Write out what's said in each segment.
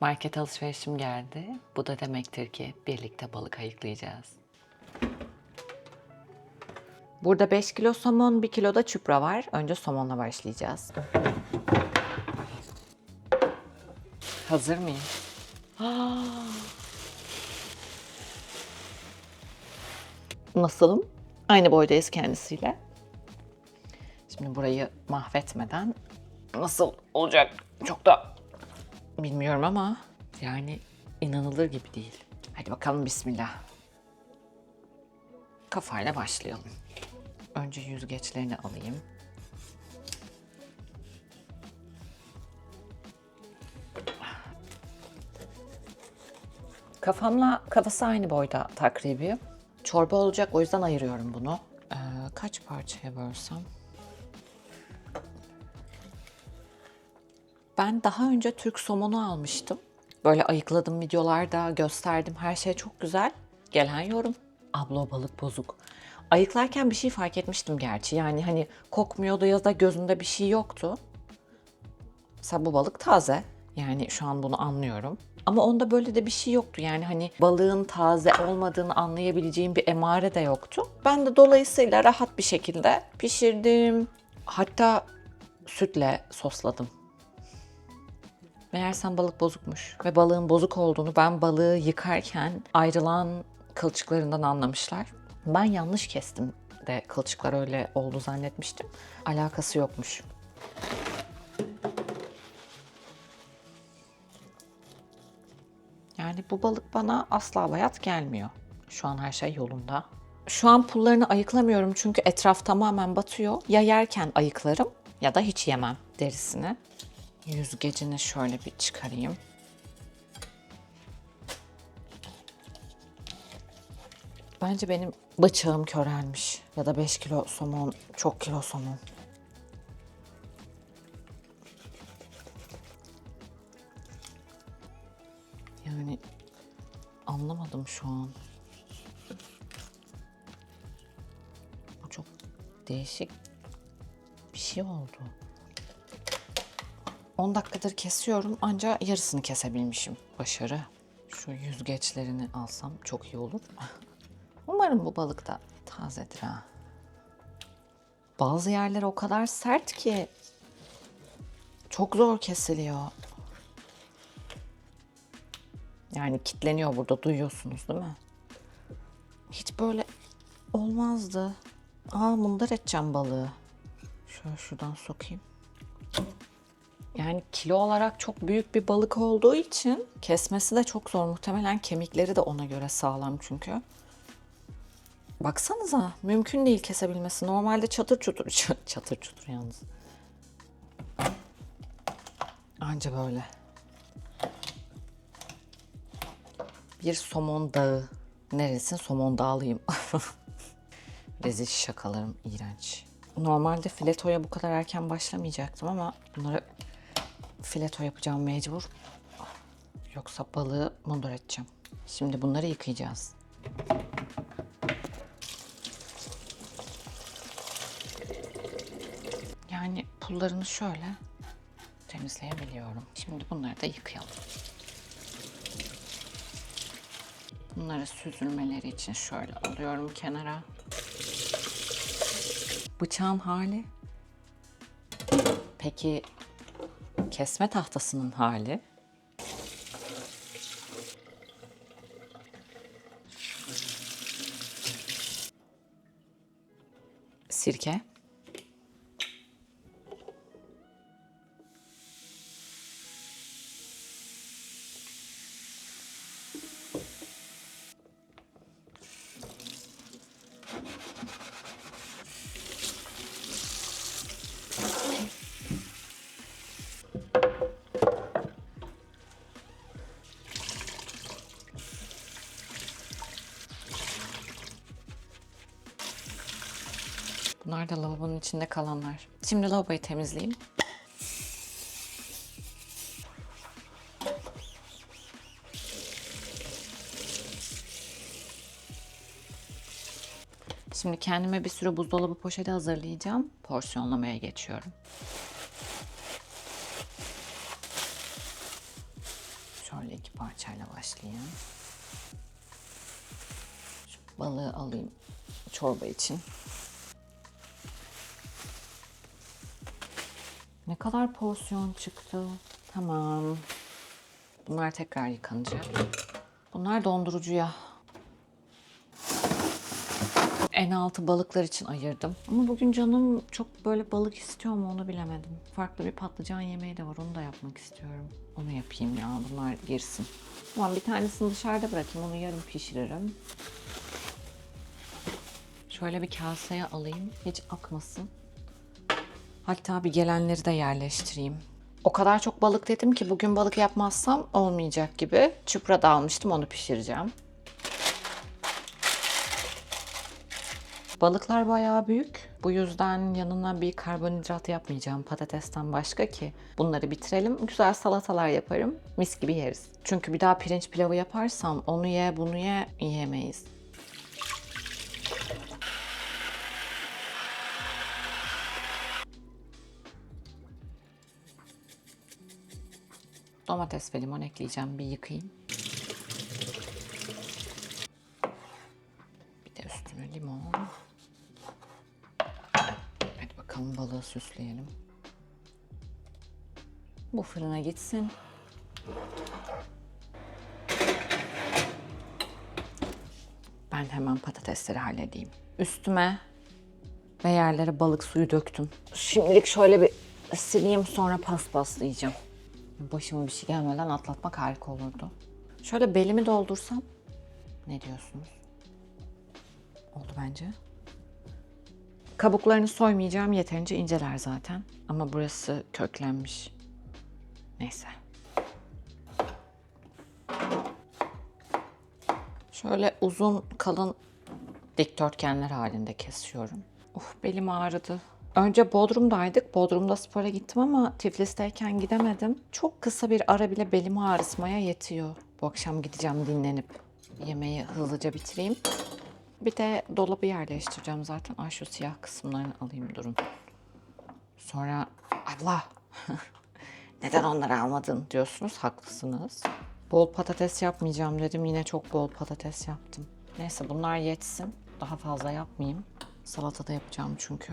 Market alışverişim geldi. Bu da demektir ki birlikte balık ayıklayacağız. Burada 5 kilo somon, 1 kilo da çupra var. Önce somonla başlayacağız. Hazır mıyım? Nasılım? Aynı boydayız kendisiyle. Şimdi burayı mahvetmeden nasıl olacak çok da bilmiyorum ama yani inanılır gibi değil. Hadi bakalım bismillah. Kafayla başlayalım. Önce yüzgeçlerini alayım. Kafamla kafası aynı boyda takribi. Çorba olacak o yüzden ayırıyorum bunu. Ee, kaç parçaya bölsem? Ben daha önce Türk somonu almıştım. Böyle ayıkladım videolarda, gösterdim. Her şey çok güzel. Gelen yorum. Abla balık bozuk. Ayıklarken bir şey fark etmiştim gerçi. Yani hani kokmuyordu ya da gözünde bir şey yoktu. Mesela bu balık taze. Yani şu an bunu anlıyorum. Ama onda böyle de bir şey yoktu. Yani hani balığın taze olmadığını anlayabileceğim bir emare de yoktu. Ben de dolayısıyla rahat bir şekilde pişirdim. Hatta sütle sosladım. Meğersem balık bozukmuş. Ve balığın bozuk olduğunu ben balığı yıkarken ayrılan kılçıklarından anlamışlar. Ben yanlış kestim de kılçıklar öyle oldu zannetmiştim. Alakası yokmuş. Yani bu balık bana asla bayat gelmiyor. Şu an her şey yolunda. Şu an pullarını ayıklamıyorum çünkü etraf tamamen batıyor. Ya yerken ayıklarım ya da hiç yemem derisini. Yüzgecini şöyle bir çıkarayım. Bence benim bıçağım körelmiş. Ya da 5 kilo somon, çok kilo somon. Yani anlamadım şu an. Bu çok değişik bir şey oldu. 10 dakikadır kesiyorum ancak yarısını kesebilmişim. Başarı. Şu yüzgeçlerini alsam çok iyi olur. Umarım bu balık da tazedir ha. Bazı yerler o kadar sert ki çok zor kesiliyor. Yani kitleniyor burada duyuyorsunuz değil mi? Hiç böyle olmazdı. Aa mundar edeceğim balığı. Şöyle şuradan sokayım. Yani kilo olarak çok büyük bir balık olduğu için kesmesi de çok zor. Muhtemelen kemikleri de ona göre sağlam çünkü. Baksanıza mümkün değil kesebilmesi. Normalde çatır çutur, çatır çutur yalnız. Anca böyle. Bir somon dağı. Neresin? Somon dağlıyım. Rezil şakalarım iğrenç. Normalde filetoya bu kadar erken başlamayacaktım ama bunları fileto yapacağım mecbur. Yoksa balığı mundur edeceğim. Şimdi bunları yıkayacağız. Yani pullarını şöyle temizleyebiliyorum. Şimdi bunları da yıkayalım. Bunları süzülmeleri için şöyle alıyorum kenara. Bıçağın hali. Peki kesme tahtasının hali? Sirke. İçinde kalanlar. Şimdi lavaboyu temizleyeyim. Şimdi kendime bir sürü buzdolabı poşeti hazırlayacağım. Porsiyonlamaya geçiyorum. Şöyle iki parçayla başlayayım. Şu balığı alayım çorba için. Ne kadar porsiyon çıktı. Tamam. Bunlar tekrar yıkanacak. Bunlar dondurucuya. En altı balıklar için ayırdım. Ama bugün canım çok böyle balık istiyor mu onu bilemedim. Farklı bir patlıcan yemeği de var onu da yapmak istiyorum. Onu yapayım ya bunlar girsin. Tamam bir tanesini dışarıda bırakayım onu yarın pişiririm. Şöyle bir kaseye alayım hiç akmasın. Hatta bir gelenleri de yerleştireyim. O kadar çok balık dedim ki bugün balık yapmazsam olmayacak gibi. Çupra da almıştım onu pişireceğim. Balıklar bayağı büyük. Bu yüzden yanına bir karbonhidrat yapmayacağım patatesten başka ki. Bunları bitirelim. Güzel salatalar yaparım. Mis gibi yeriz. Çünkü bir daha pirinç pilavı yaparsam onu ye bunu ye yiyemeyiz. Domates ve limon ekleyeceğim. Bir yıkayayım. Bir de üstüne limon. Hadi bakalım balığı süsleyelim. Bu fırına gitsin. Ben hemen patatesleri halledeyim. Üstüme ve yerlere balık suyu döktüm. Şimdilik şöyle bir sileyim sonra paspaslayacağım. Başıma bir şey gelmeden atlatmak harika olurdu. Şöyle belimi doldursam ne diyorsunuz? Oldu bence. Kabuklarını soymayacağım yeterince inceler zaten. Ama burası köklenmiş. Neyse. Şöyle uzun kalın dikdörtgenler halinde kesiyorum. Uf belim ağrıdı. Önce Bodrum'daydık. Bodrum'da spora gittim ama Tiflis'teyken gidemedim. Çok kısa bir ara bile belimi ağrısmaya yetiyor. Bu akşam gideceğim dinlenip yemeği hızlıca bitireyim. Bir de dolabı yerleştireceğim zaten. Ay şu siyah kısımlarını alayım durun. Sonra Allah neden onları almadın diyorsunuz. Haklısınız. Bol patates yapmayacağım dedim. Yine çok bol patates yaptım. Neyse bunlar yetsin. Daha fazla yapmayayım. Salata da yapacağım çünkü.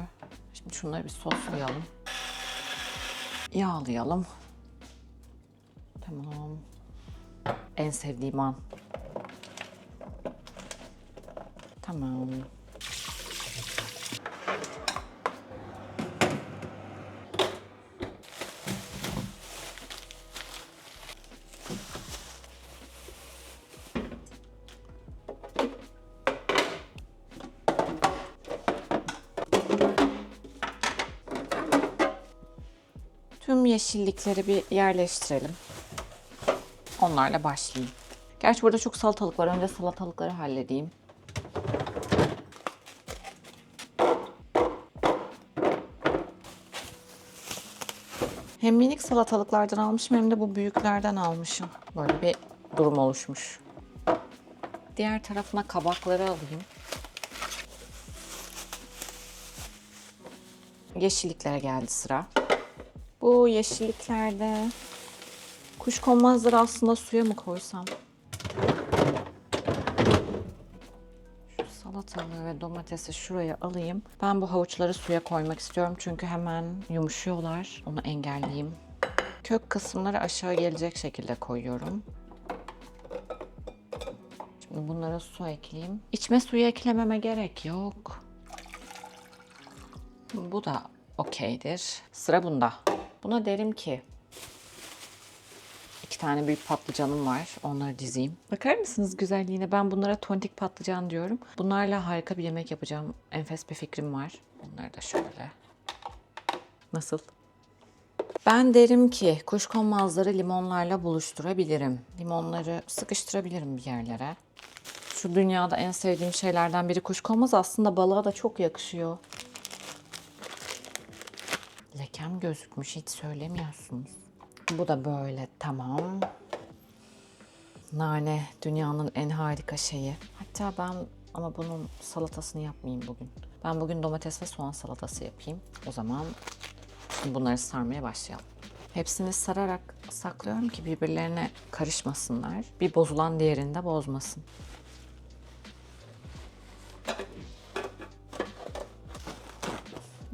Şimdi şunları bir soslayalım. Yağlayalım. Tamam. En sevdiğim an. Tamam. Yeşillikleri bir yerleştirelim. Onlarla başlayayım. Gerçi burada çok salatalık var. Önce salatalıkları halledeyim. Hem minik salatalıklardan almışım hem de bu büyüklerden almışım. Böyle bir durum oluşmuş. Diğer tarafına kabakları alayım. Yeşilliklere geldi sıra. Bu yeşilliklerde kuşkonmazları aslında suya mı koysam? Şu salatalığı ve domatesi şuraya alayım. Ben bu havuçları suya koymak istiyorum çünkü hemen yumuşuyorlar. Onu engelleyeyim. Kök kısımları aşağı gelecek şekilde koyuyorum. Şimdi bunlara su ekleyeyim. İçme suyu eklememe gerek yok. Bu da okeydir. Sıra bunda. Buna derim ki iki tane büyük patlıcanım var. Onları dizeyim. Bakar mısınız güzelliğine? Ben bunlara tontik patlıcan diyorum. Bunlarla harika bir yemek yapacağım. Enfes bir fikrim var. Bunları da şöyle. Nasıl? Ben derim ki kuşkonmazları limonlarla buluşturabilirim. Limonları sıkıştırabilirim bir yerlere. Şu dünyada en sevdiğim şeylerden biri kuşkonmaz. Aslında balığa da çok yakışıyor. Lekem gözükmüş hiç söylemiyorsunuz. Bu da böyle tamam. Nane dünyanın en harika şeyi. Hatta ben ama bunun salatasını yapmayayım bugün. Ben bugün domates ve soğan salatası yapayım. O zaman bunları sarmaya başlayalım. Hepsini sararak saklıyorum ki birbirlerine karışmasınlar. Bir bozulan diğerini de bozmasın.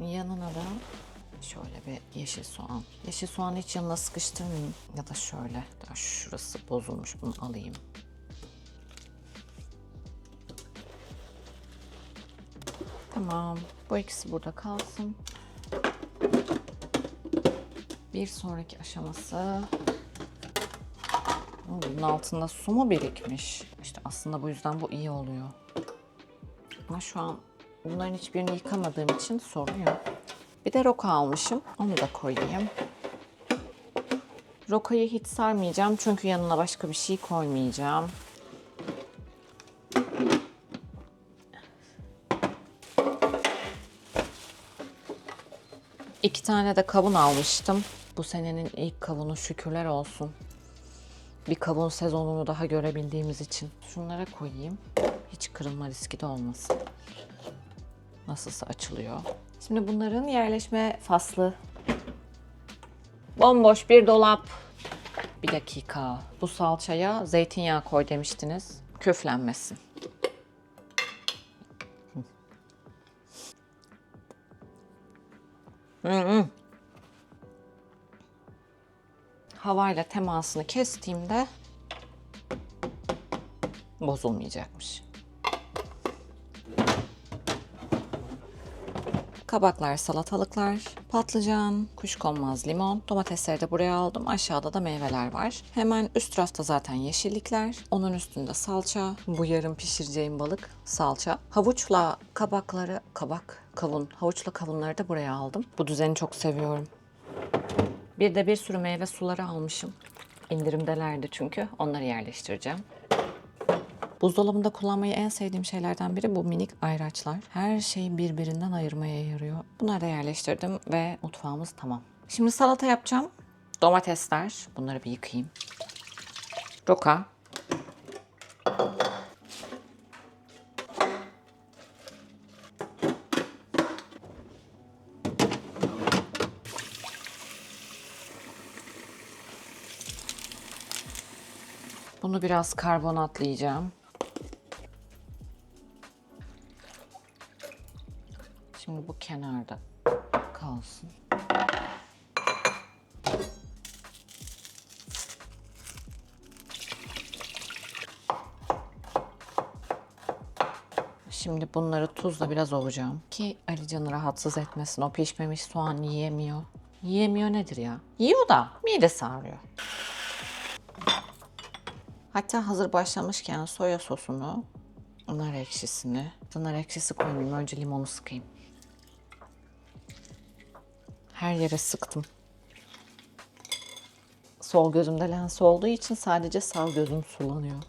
Yanına da şöyle bir yeşil soğan. Yeşil soğanı hiç yanına sıkıştırmayayım. Ya da şöyle. Şurası bozulmuş bunu alayım. Tamam. Bu ikisi burada kalsın. Bir sonraki aşaması bunun altında su mu birikmiş? İşte aslında bu yüzden bu iyi oluyor. Ama şu an bunların hiçbirini yıkamadığım için sorun yok. Bir de roka almışım. Onu da koyayım. Rokayı hiç sarmayacağım çünkü yanına başka bir şey koymayacağım. İki tane de kavun almıştım. Bu senenin ilk kavunu şükürler olsun. Bir kavun sezonunu daha görebildiğimiz için. Şunlara koyayım. Hiç kırılma riski de olmasın. Nasılsa açılıyor. Şimdi bunların yerleşme faslı. Bomboş bir dolap. Bir dakika. Bu salçaya zeytinyağı koy demiştiniz. Köflenmesin. havayla temasını kestiğimde bozulmayacakmış. Kabaklar, salatalıklar, patlıcan, kuşkonmaz, limon, domatesleri de buraya aldım. Aşağıda da meyveler var. Hemen üst rafta zaten yeşillikler. Onun üstünde salça. Bu yarın pişireceğim balık salça. Havuçla kabakları, kabak, kavun, havuçla kavunları da buraya aldım. Bu düzeni çok seviyorum. Bir de bir sürü meyve suları almışım. İndirimdelerdi çünkü. Onları yerleştireceğim. Buzdolabında kullanmayı en sevdiğim şeylerden biri bu minik ayraçlar. Her şeyi birbirinden ayırmaya yarıyor. Bunları da yerleştirdim ve mutfağımız tamam. Şimdi salata yapacağım. Domatesler. Bunları bir yıkayayım. Roka. Bunu biraz karbonatlayacağım. Kenarda kalsın. Şimdi bunları tuzla biraz ovacağım ki Ali Can'ı rahatsız etmesin. O pişmemiş soğan yiyemiyor. Yiyemiyor nedir ya? Yiyor da midesi ağrıyor. Hatta hazır başlamışken soya sosunu, nar ekşisini, nar ekşisi koymayayım. Önce limonu sıkayım. Her yere sıktım. Sol gözümde lens olduğu için sadece sağ gözüm sulanıyor.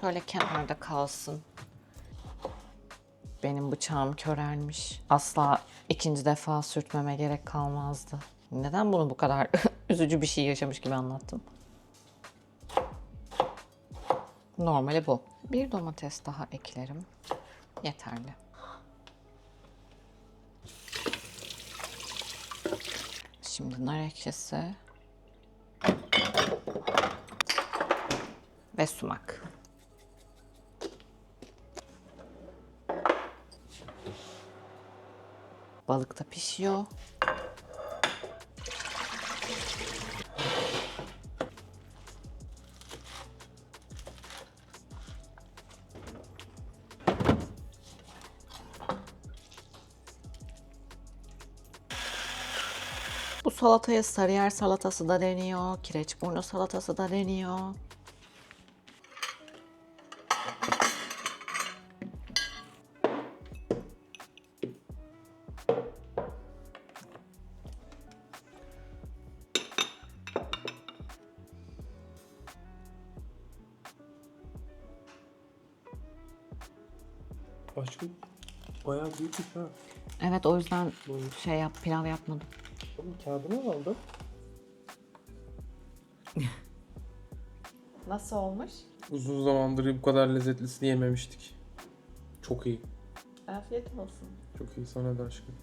Şöyle kenarda kalsın. Benim bıçağım körelmiş. Asla ikinci defa sürtmeme gerek kalmazdı. Neden bunu bu kadar üzücü bir şey yaşamış gibi anlattım? Normali bu. Bir domates daha eklerim. Yeterli. Şimdi nar ekşisi. Ve sumak. Balık da pişiyor. Salataya sarıyer salatası da deniyor, kireçburnu salatası da deniyor. Aşkım bayağı büyükmüş ha. Evet o yüzden şey yap, pilav yapmadım. Oğlum kağıdını mı aldın? Nasıl olmuş? Uzun zamandır bu kadar lezzetlisini yememiştik. Çok iyi. Afiyet olsun. Çok iyi sana da aşkım.